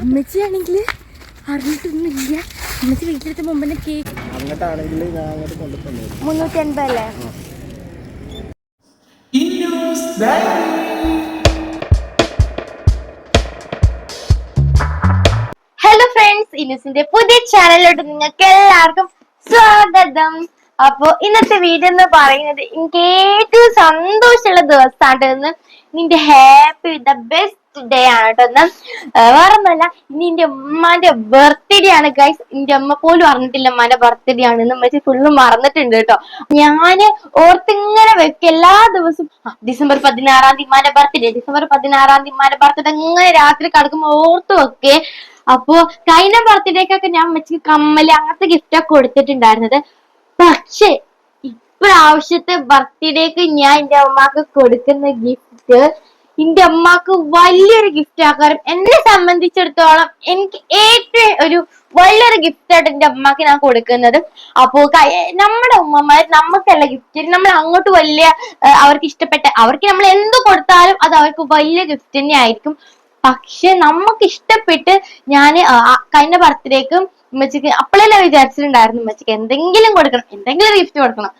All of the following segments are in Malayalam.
അമ്മച്ചിയാണെങ്കിൽ അറിഞ്ഞിട്ടൊന്നുമില്ല. അമ്മച്ചി വീട്ടിലെത്ത മുമ്പ് കേക്ക് അങ്ങോട്ടാണെങ്കിൽ ഞാൻ അങ്ങോട്ട് കൊണ്ടുതന്നു മുന്നൂറ്റി അൻപതല്ലേ ഹലോ ഫ്രണ്ട്സ് ഇനുസിന്റെ പുതിയ ചാനലിലോട്ട് നിങ്ങൾക്ക് എല്ലാവർക്കും സ്വാഗതം. അപ്പോ ഇന്നത്തെ വീഡിയോ എന്ന് പറയുന്നത് എനിക്ക് ഏറ്റവും സന്തോഷമുള്ള ദിവസമാണ് നിന്റെ ഹാപ്പി ദ ബെസ്റ്റ് ഡേ ആണ് കേട്ടോ ഇന്ന്. വേറെ ഒന്നുമല്ല ഇനി എന്റെ ഉമ്മാന്റെ ബർത്ത്ഡേ ആണ് ഗൈസ് എന്റെ അമ്മ പോലും അറിഞ്ഞിട്ടില്ല ഉമ്മാന്റെ ബർത്ത്ഡേ ആണ് എന്ന് വെച്ച് ഫുള്ള് മറന്നിട്ടുണ്ട് കേട്ടോ. ഞാൻ ഓർത്തിങ്ങനെ വെക്കും എല്ലാ ദിവസവും. ഡിസംബർ പതിനാറാം തീയതി ഉമ്മാന്റെ ബർത്ത്ഡേ ഡിസംബർ പതിനാറാം തീയതി ഉമ്മാന്റെ ബർത്ത്ഡേ അങ്ങനെ രാത്രി കിടക്കുമ്പോൾ ഓർത്തു വെക്കേ. അപ്പോ കഴിഞ്ഞ ബർത്ത്ഡേക്കൊക്കെ ഞാൻ വെച്ച് കമ്മൽ അങ്ങനത്തെ ഗിഫ്റ്റ് കൊടുത്തിട്ടുണ്ടായിരുന്നത്. പക്ഷേ ഇപ്രാവശ്യത്തെ ബർത്ത്ഡേക്ക് ഞാൻ എന്റെ അമ്മയ്ക്ക് കൊടുക്കുന്ന ഗിഫ്റ്റ് എന്റെ അമ്മയ്ക്ക് വലിയൊരു ഗിഫ്റ്റ് ആക്കാറും എന്നെ സംബന്ധിച്ചിടത്തോളം എനിക്ക് ഏറ്റവും ഒരു വലിയൊരു ഗിഫ്റ്റ് ആയിട്ട് എന്റെ അമ്മയ്ക്ക് ഞാൻ കൊടുക്കുന്നത്. അപ്പോ നമ്മുടെ ഉമ്മമാർ നമുക്കല്ല ഗിഫ്റ്റ് നമ്മൾ അങ്ങോട്ട് വലിയ അവർക്ക് ഇഷ്ടപ്പെട്ട അവർക്ക് നമ്മൾ എന്ത് കൊടുത്താലും അത് അവർക്ക് വലിയ ഗിഫ്റ്റ് തന്നെ ആയിരിക്കും പക്ഷെ നമുക്ക് ഇഷ്ടപ്പെട്ട് ഞാൻ കഴിഞ്ഞ ബർത്ത്ഡേക്ക് ഉമ്മച്ചിക്ക് അപ്പോഴല്ലേ വിചാരിച്ചിട്ടുണ്ടായിരുന്നു ഉമ്മച്ചിക്ക്. എന്തെങ്കിലും കൊടുക്കണം. എന്തെങ്കിലും ഗിഫ്റ്റ് കൊടുക്കണം.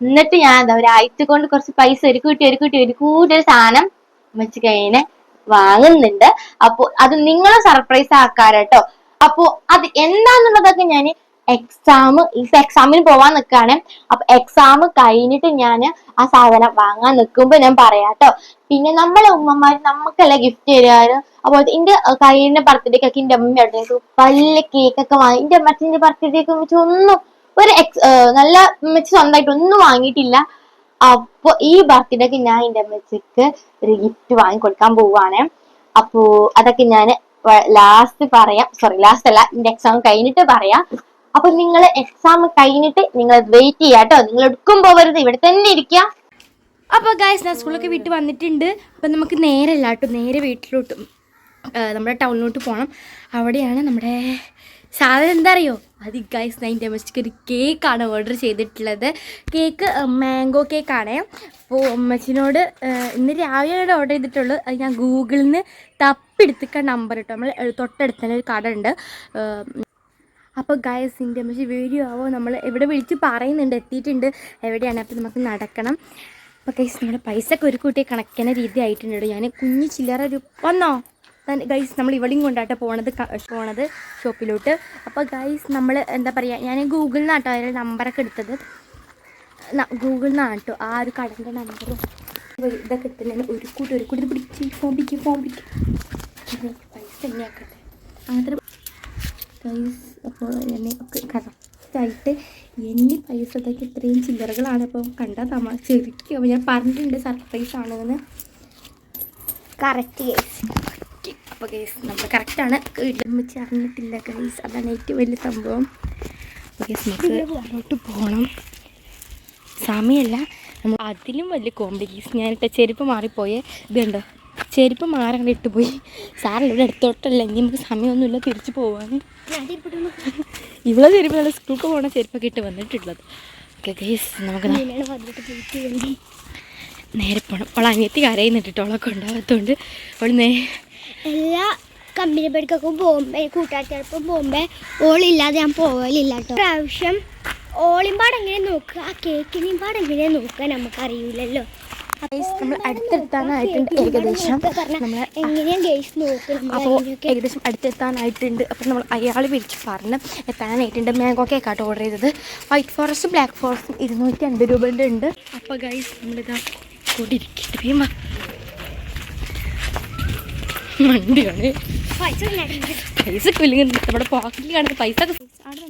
എന്നിട്ട് ഞാൻ എന്താ ഒരാഴ്ച കൊണ്ട് കുറച്ച് പൈസ ഒരു കൂട്ടി ഒരു കൂട്ടി ഒരു കൂട്ടി ഒരു സാധനം ഉമ്മച്ചിക്ക് അതിനെ വാങ്ങുന്നുണ്ട്. അപ്പൊ അത് നിങ്ങളും സർപ്രൈസ് ആക്കാരട്ടോ അപ്പൊ അത് എന്താന്നുള്ളതൊക്കെ ഞാൻ എക്സാം ഇപ്പൊ എക്സാമിന് പോവാൻ നിൽക്കുകയാണ് അപ്പൊ എക്സാം കഴിഞ്ഞിട്ട് ഞാൻ ആ സാധനം വാങ്ങാൻ നിൽക്കുമ്പോൾ ഞാൻ പറയാട്ടോ. പിന്നെ നമ്മളെ ഉമ്മമാർ നമുക്കല്ല ഗിഫ്റ്റ് തരാറ്? അപ്പോൾ എന്റെ കഴിഞ്ഞ ബർത്ത്ഡേക്കൊക്കെ എന്റെ അമ്മയുടെ എനിക്ക് വലിയ കേക്കൊക്കെ വാങ്ങി എന്റെ അമ്മച്ചിന്റെ ബർത്ത്ഡേക്ക് ഒന്നും ഒരു എക്സ് നല്ല അമ്മച്ചി സ്വന്തമായിട്ട് ഒന്നും വാങ്ങിയിട്ടില്ല. അപ്പൊ ഈ ബർത്ത്ഡേക്ക് ഞാൻ എന്റെ അമ്മച്ചിക്ക് ഒരു ഗിഫ്റ്റ് വാങ്ങി കൊടുക്കാൻ പോവാണ്. അപ്പോ അതൊക്കെ ഞാൻ ലാസ്റ്റ് പറയാം. സോറി ലാസ്റ്റ് അല്ല എന്റെ എക്സാം കഴിഞ്ഞിട്ട് പറയാം. അപ്പൊ നിങ്ങൾ എക്സാം കഴിഞ്ഞിട്ട് നിങ്ങൾ വെയിറ്റ് ചെയ്യാട്ടോ നിങ്ങൾ എടുക്കും പോകരുത് ഇവിടെ തന്നെ ഇരിക്കുക അപ്പോൾ ഗായ്സ് ഞാൻ സ്കൂളൊക്കെ വിട്ട് വന്നിട്ടുണ്ട്. അപ്പം നമുക്ക് നേരെ അല്ല കേട്ടോ നേരെ വീട്ടിലോട്ട് നമ്മുടെ ടൗണിലോട്ട് പോകണം അവിടെയാണ് നമ്മുടെ സാധനം എന്താ അറിയോ? അത് ഗൈസ് നൈൻ ഡൊമസ്റ്റിക് ഒരു കേക്കാണ് ഓർഡർ ചെയ്തിട്ടുള്ളത്. കേക്ക് മാംഗോ കേക്കാണ് അപ്പോൾ അമ്മച്ചിനോട് ഇന്ന് രാവിലെയാണ് ഓർഡർ ചെയ്തിട്ടുള്ളൂ അത് ഞാൻ ഗൂഗിളിൽ നിന്ന് തപ്പിയെടുത്തിക്ക നമ്പർ ഇട്ടു നമ്മൾ തൊട്ടടുത്ത് ഒരു കട ഉണ്ട്. അപ്പോൾ ഗായസ് ഇന്റെ പക്ഷെ വീഡിയോ ആവോ? നമ്മൾ എവിടെ വിളിച്ച് പറയുന്നുണ്ട് എത്തിയിട്ടുണ്ട് എവിടെയാണ്? അപ്പോൾ നമുക്ക് നടക്കണം. അപ്പോൾ ഗൈസ് നമ്മുടെ പൈസ ഒക്കെ ഒരു കൂട്ടി കണക്കുന്ന രീതി ആയിട്ടുണ്ട് ഞാൻ കുഞ്ഞു ചില്ലറ ഒരു വന്നോ? ഗൈസ് നമ്മൾ ഇവിടെയും കൊണ്ടാട്ടോ പോണത് പോണത് ഷോപ്പിലോട്ട് അപ്പോൾ ഗൈസ് നമ്മൾ എന്താ പറയുക ഞാൻ ഗൂഗിളിൽ നിന്നാട്ടോ അതിന്റെ നമ്പറൊക്കെ എടുത്തത്. ഗൂഗിളിൽ നിന്നാണ് കേട്ടോ. ആ ഒരു കടന്റെ നമ്പറും ഇതൊക്കെ എടുത്തിട്ട് ഒരു കൂട്ടി ഒരു കൂട്ടി പിടിച്ച് ഫോൺ പിടിക്കും ഫോൺ പിടിക്കും. പൈസ എന്നെയാക്കട്ടെ അങ്ങനത്തെ ഗൈസ് അപ്പോൾ എന്നെ ഒക്കെ കറക്റ്റായിട്ട് എണ്ണി പൈസ ഇതൊക്കെ ഇത്രയും ചില്ലറകളാണ്. അപ്പോൾ കണ്ടാൽ തമാ ചെറുക്കി അപ്പോൾ ഞാൻ പറഞ്ഞിട്ടുണ്ട് സർപ്രൈസ് ആണെന്ന്. കറക്റ്റ് ഗൈസ് അപ്പോൾ ഗൈസ് നമ്മൾ കറക്റ്റാണ് വീട്ടിൽ അറിഞ്ഞിട്ടില്ല ഗൈസ് അതാണ് ഏറ്റവും വലിയ സംഭവം. നമുക്ക് അങ്ങോട്ട് പോകണം സമയമല്ല നമ്മൾ അതിലും വലിയ കോംപ്ലിക്കേഷൻ ഞാനിട്ട ചെരുപ്പ് മാറിപ്പോയേ. ഇതുണ്ടോ? ചെരുപ്പ് മാറങ്ങനെ ഇട്ട് പോയി. സാറില്ല ഇവിടെ അടുത്തോട്ടല്ല. ഇനി നമുക്ക് സമയമൊന്നുമില്ല. തിരിച്ചു പോവാൻ ഇവിടെ ചെരുപ്പ് നല്ല സ്കൂൾക്ക് പോകണ ചെരുപ്പൊക്കെ ഇട്ട് വന്നിട്ടുള്ളത്. ഓക്കെ നമുക്ക് നേരെ പോകണം അവൾ അനിയത്തി കരയുന്നുണ്ട് കേട്ടോ. അവളൊക്കെ ഉണ്ടാകത്തോണ്ട് അവൾ നേ എല്ലാ കമ്പനി പഠിക്കൊക്കെ പോകുമ്പോ കൂട്ടുകാർക്കൊപ്പം പോകുമ്പോ ഓളില്ലാതെ ഞാൻ പോകലില്ല കേട്ടോ. പ്രാവശ്യം ഓളിമ്പാടെങ്ങനെ നോക്കുക ആ കേക്കിനെയും പാടെങ്ങനെ നോക്കുക നമുക്കറിയില്ലല്ലോ. നമ്മൾ അടുത്തെത്താനായിട്ടുണ്ട് ഏകദേശം. നമ്മൾ അപ്പോൾ ഏകദേശം അടുത്തെത്താനായിട്ടുണ്ട്. അപ്പോൾ നമ്മൾ അയാൾ വിളിച്ച് പറഞ്ഞ് എത്താനായിട്ടുണ്ട് മാംഗോ കേക്കാട്ടോ ഓർഡർ ചെയ്തത്. വൈറ്റ് ഫോറസ്റ്റും ബ്ലാക്ക് ഫോറസ്റ്റും ഇരുന്നൂറ്റി അൻപത് രൂപേന്റെ ഉണ്ട്. അപ്പോൾ ഗൈസ് നമ്മളിതാ കൂടിയിരിക്കട്ടെ വണ്ടിയാണ്. പൈസ കൊല്ലുന്നത് നമ്മുടെ പോക്കറ്റിൽ കാണുന്ന പൈസ ഒക്കെ അവിടെ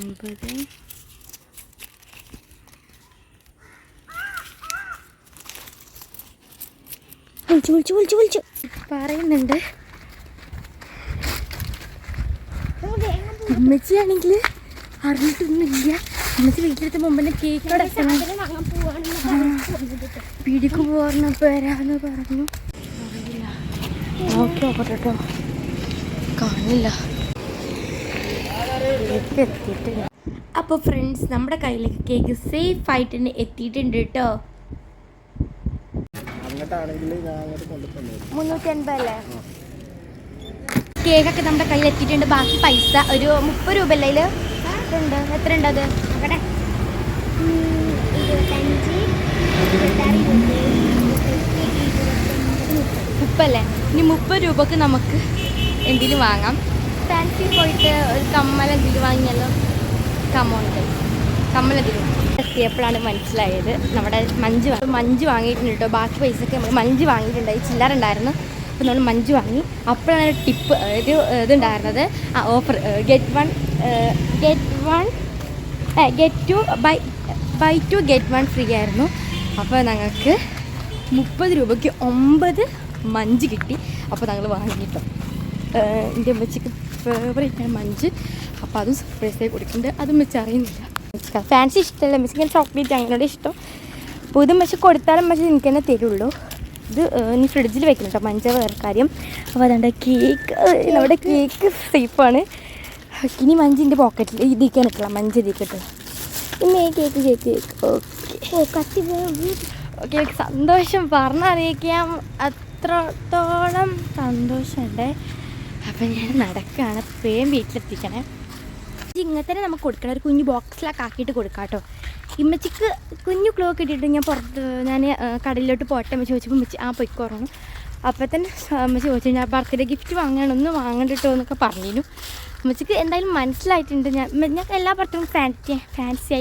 അമ്പത്. വിളിച്ചു വിളിച്ചു വിളിച്ചു വിളിച്ചു. പറയുന്നുണ്ട്. അമ്മച്ചിയാണെങ്കിൽ അറിഞ്ഞിട്ടൊന്നുമില്ല. അമ്മച്ചി വീട്ടിലെത്തി മുമ്പ് തന്നെ കേക്ക് അടക്കണം പിടിക്ക് പോർന്നപ്പോ വരാന്ന് പറഞ്ഞു. നോക്കി നോക്കട്ടെ കേട്ടോ കാണില്ല അപ്പോൾ ഫ്രണ്ട്സ് നമ്മുടെ കയ്യിലേക്ക് കേക്ക് സേഫ് ആയിട്ട് തന്നെ എത്തിയിട്ടുണ്ട് കേട്ടോ. കേക്കൊക്കെ നമ്മുടെ കയ്യിൽ എത്തിയിട്ടുണ്ട് ബാക്കി പൈസ ഒരു മുപ്പത് രൂപ അല്ലേ എത്ര ഉണ്ട് അത്? അവിടെ മുപ്പല്ലേ ഇനി മുപ്പത് രൂപക്ക് നമുക്ക് എന്തെങ്കിലും വാങ്ങാം. ഫാൻസി പോയിട്ട് ഒരു കമ്മൽ എന്തെങ്കിലും വാങ്ങിയാലോ കമ്മോണ്ട് കമ്മൽ എന്തെങ്കിലും എത്തിയപ്പോഴാണ് മനസ്സിലായത്. നമ്മുടെ മഞ്ച് മഞ്ച് വാങ്ങിയിട്ടുണ്ട് കേട്ടോ. ബാക്കി പൈസക്ക് നമ്മൾ മഞ്ച് വാങ്ങിയിട്ടുണ്ടായി ഈ ചില്ലറ ഉണ്ടായിരുന്നു. അപ്പോൾ നമ്മൾ മഞ്ച് വാങ്ങി. അപ്പോഴാണ് ടിപ്പ് ഒരു ഇതുണ്ടായിരുന്നത്. ആ offer get one get one get two buy buy two get one free ആയിരുന്നു. അപ്പോൾ ഞങ്ങൾക്ക് മുപ്പത് രൂപയ്ക്ക് ഒമ്പത് മഞ്ച് കിട്ടി. അപ്പോൾ ഞങ്ങൾ വാങ്ങിയിട്ടു. എന്റെ അമ്മച്ചിക്ക് ഫേവറേറ്റ് ആണ് മഞ്ച്. അപ്പോൾ അതും സർപ്രൈസായി കൊടുക്കുന്നുണ്ട്. അതും വെച്ച് അറിയുന്നില്ല. ഫാൻസി ഇഷ്ടമല്ല. ഇങ്ങനെ ചോക്ലേറ്റ് അങ്ങനെയുള്ള ഇഷ്ടം. അപ്പോൾ ഇതും പക്ഷെ കൊടുത്താലും പക്ഷേ എനിക്ക് തന്നെ തരുള്ളൂ. ഇത് ഇനി ഫ്രിഡ്ജിൽ വെക്കണം കേട്ടോ മഞ്ച വേറെ കാര്യം. അപ്പോൾ അതുകൊണ്ട് കേക്ക് നമ്മുടെ കേക്ക് സേഫാണ് ഇനി മഞ്ചിന്റെ പോക്കറ്റിൽ ഇതിക്കാൻ ഇട്ടണം മഞ്ച് ഇതിക്കട്ടെ പിന്നെ കേക്ക് കേക്ക് കേക്ക് ഓക്കെ കത്തി ഓക്കെ സന്തോഷം. പറഞ്ഞറിയിക്കാം അത്രത്തോളം സന്തോഷമുണ്ട്. അപ്പം ഞാൻ നടക്കുകയാണ് പേം വീട്ടിലെത്തിക്കണേ. ഇത് ഇങ്ങനെ തന്നെ നമുക്ക് കൊടുക്കണം. ഒരു കുഞ്ഞു ബോക്സിലൊക്കെ ആക്കിയിട്ട് കൊടുക്കാം കേട്ടോ. ഇമ്മച്ചിക്ക് കുഞ്ഞു ക്ലോ കിട്ടിയിട്ട് ഞാൻ പുറത്ത് ഞാൻ കടലിലോട്ട് പോട്ടെ അമ്മ ചോദിച്ചപ്പോൾ ഇമ്മച്ചി ആ പൊയ്ക്കോറണം അപ്പോൾ തന്നെ അമ്മ ചോദിച്ചു ഞാൻ ബർത്ത്ഡേ ഗിഫ്റ്റ് വാങ്ങണം ഒന്ന് വാങ്ങണ്ടിട്ടോ എന്നൊക്കെ പറഞ്ഞിരുന്നു. അമ്മച്ചിക്ക് എന്തായാലും മനസ്സിലായിട്ടുണ്ട്. ഞാൻ ഞാൻ എല്ലാ പുറത്തും ഫാൻസി ഫാൻസി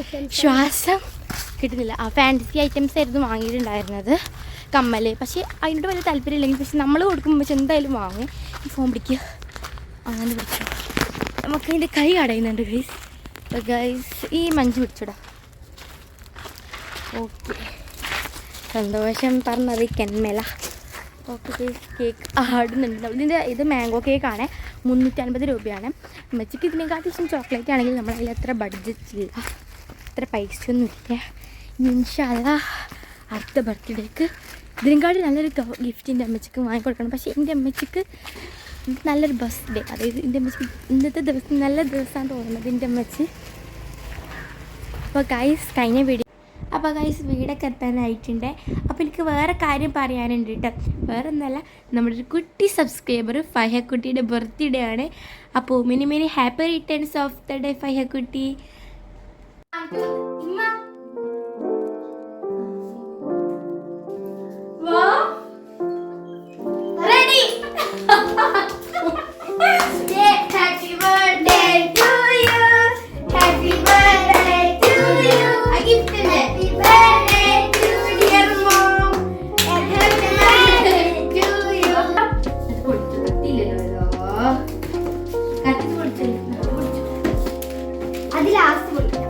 ഐറ്റംസ് ശ്വാസം കിട്ടുന്നില്ല. ആ ഫാൻസി ഐറ്റംസ് ആയിരുന്നു വാങ്ങിയിട്ടുണ്ടായിരുന്നത്. കമ്മൽ പക്ഷേ അതിനോട് വലിയ താല്പര്യമില്ലെങ്കിൽ പക്ഷെ നമ്മൾ കൊടുക്കുമ്പോൾ പക്ഷെ എന്തായാലും വാങ്ങും. ഈ ഫോൺ പിടിക്കുക അങ്ങനെ പിടിച്ചു നമുക്ക് ഇതിന്റെ കൈ അടയുന്നുണ്ട് ഗൈസ് ഗൈസ് ഈ മഞ്ച് പിടിച്ചിടാം. ഓക്കെ സന്തോഷം പറഞ്ഞറിയിക്കാൻ മേല ഓക്കെ ഗൈസ് കേക്ക് ആടുന്നുണ്ട്. ഇതിന്റെ ഇത് മാംഗോ കേക്കാണ് മുന്നൂറ്റി അൻപത് രൂപയാണ്. അമ്മച്ചിക്ക് ഇതിനെക്കാട്ടി ഇഷ്ടം ചോക്ലേറ്റ് ആണെങ്കിൽ നമ്മൾ അതിൽ അത്ര ബഡ്ജറ്റ് ഇല്ല. അത്ര പൈസ ഒന്നും ഇല്ല ഇൻഷാല്ല. അടുത്ത ബർത്ത്ഡേക്ക് ഇതിനെക്കാട്ടി നല്ലൊരു ഗിഫ്റ്റ് എന്റെ അമ്മച്ചിക്ക് വാങ്ങിക്കൊടുക്കണം. പക്ഷേ എന്റെ അമ്മച്ചിക്ക് നല്ലൊരു ബസ് ഡേ അതായത് എന്റെ അമ്മച്ചിക്ക് ഇന്നത്തെ ദിവസം നല്ല ദിവസമാണ് തോന്നുന്നത് എന്റെ അമ്മച്ചി. അപ്പോൾ ഗൈസ് കഴിഞ്ഞ വീഡിയോ അപ്പോൾ ഗൈസ് വീടൊക്കെ എത്താനായിട്ടുണ്ട്. അപ്പോൾ എനിക്ക് വേറെ കാര്യം പറയാനുണ്ട് കേട്ടോ വേറെ ഒന്നല്ല നമ്മുടെ ഒരു കുട്ടി സബ്സ്ക്രൈബർ ഫഹക്കുട്ടിയുടെ ബർത്ത്ഡേ ആണ്. അപ്പോൾ many many happy returns of the day ഫഹക്കുട്ടി. അത് ലാസ്റ്റ് വിളിക്കാം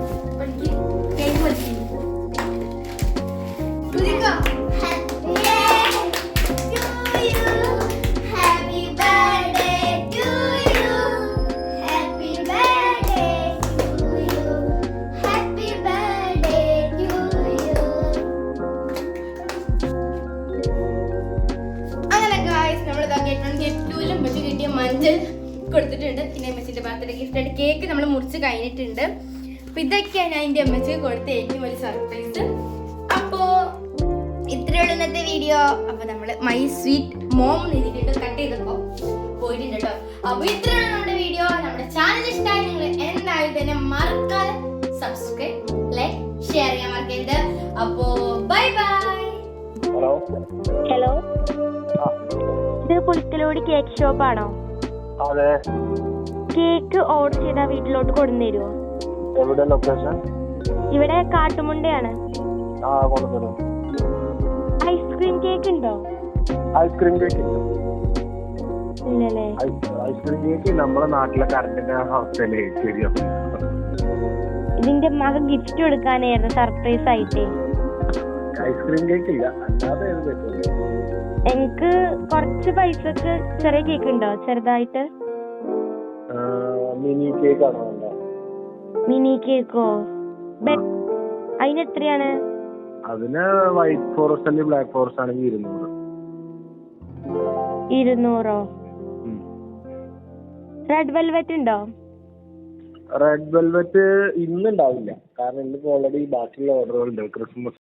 ബർത്ത്ഡേ ഗിഫ്റ്റ് ആയിട്ട് കേക്ക് നമ്മൾ മുറിച്ച് കഴിഞ്ഞിട്ടുണ്ട്. അപ്പൊ ഇതൊക്കെയാണ് ഞാൻ എന്റെ അമ്മച്ചിക്ക് കൊടുത്ത ഏറ്റവും വലിയ സർപ്രൈസ് അപ്പോ ഇത്രയുള്ള ഇന്നത്തെ വീഡിയോ അപ്പൊ നമ്മൾ മൈ സ്വീറ്റ് മോം എഴുതിയിട്ട് കട്ട് ചെയ്തപ്പോ പോയിട്ടുണ്ട് കേട്ടോ. അപ്പൊ ഇത്രയുള്ള നമ്മുടെ വീഡിയോ നമ്മുടെ ചാനൽ ഇഷ്ടമായി നിങ്ങൾ എന്തായാലും തന്നെ മറക്കാതെ സബ്സ്ക്രൈബ് ലൈക്ക് ഷെയർ ചെയ്യാൻ മറക്കരുത്. അപ്പോ ബൈ ബൈ ഹലോ ഹലോ ഇത് പുൽക്കലോടി കേക്ക് ഷോപ്പ് ആണോ? അതെ. കേക്ക് ഓർഡർ ചെയ്താൽ വീട്ടിലോട്ട് കൊണ്ടുതരുമോ എവിടെ ലൊക്കേഷൻ ഇവിടെ കാട്ടുമുണ്ടയാണ്. ആ കൊണ്ടുതരും ഐസ്ക്രീം കേക്ക് ഉണ്ടോ? ഐസ്ക്രീം കേക്ക് ഇല്ല. ഇല്ലല്ലേ? ഐസ്- ഐസ്ക്രീം കേക്ക് നമ്മുടെ നാട്ടിലെ കറണ്ടിന്റെ അവസ്ഥയല്ലേ ശരിയോ. ഇതിന്റെ മകൻ ഗിഫ്റ്റ് കൊടുക്കാനായിരുന്നു സർപ്രൈസ് ആയിട്ട്. ഐസ്ക്രീം കേക്ക് ഇല്ല. അല്ലാതെ ഏത് എനിക്ക് കുറച്ച് പൈസക്ക് ചെറിയ കേക്ക് ഉണ്ടോ? ചെറുതായിട്ട്? മിനി കേക്ക് ആണോ വേണ്ടത് മിനി കേക്കോ? അതിന് എത്രയാണ് അതിന് വൈറ്റ് ഫോറസ്റ്റ് അല്ലെങ്കിൽ ബ്ലാക്ക് ഫോറസ്റ്റ് ആണെങ്കിൽ ഇരുന്നൂറ്. ഇരുന്നൂറോ. റെഡ് വെൽവെറ്റ് ഉണ്ടോ? റെഡ് വെൽവെറ്റ് ഇന്നുണ്ടാവില്ല. കാരണം ഇന്നിപ്പോ ഓൾറെഡി ബാക്കിയുള്ള ഓർഡറുകൾ ഉണ്ട് ക്രിസ്മസ്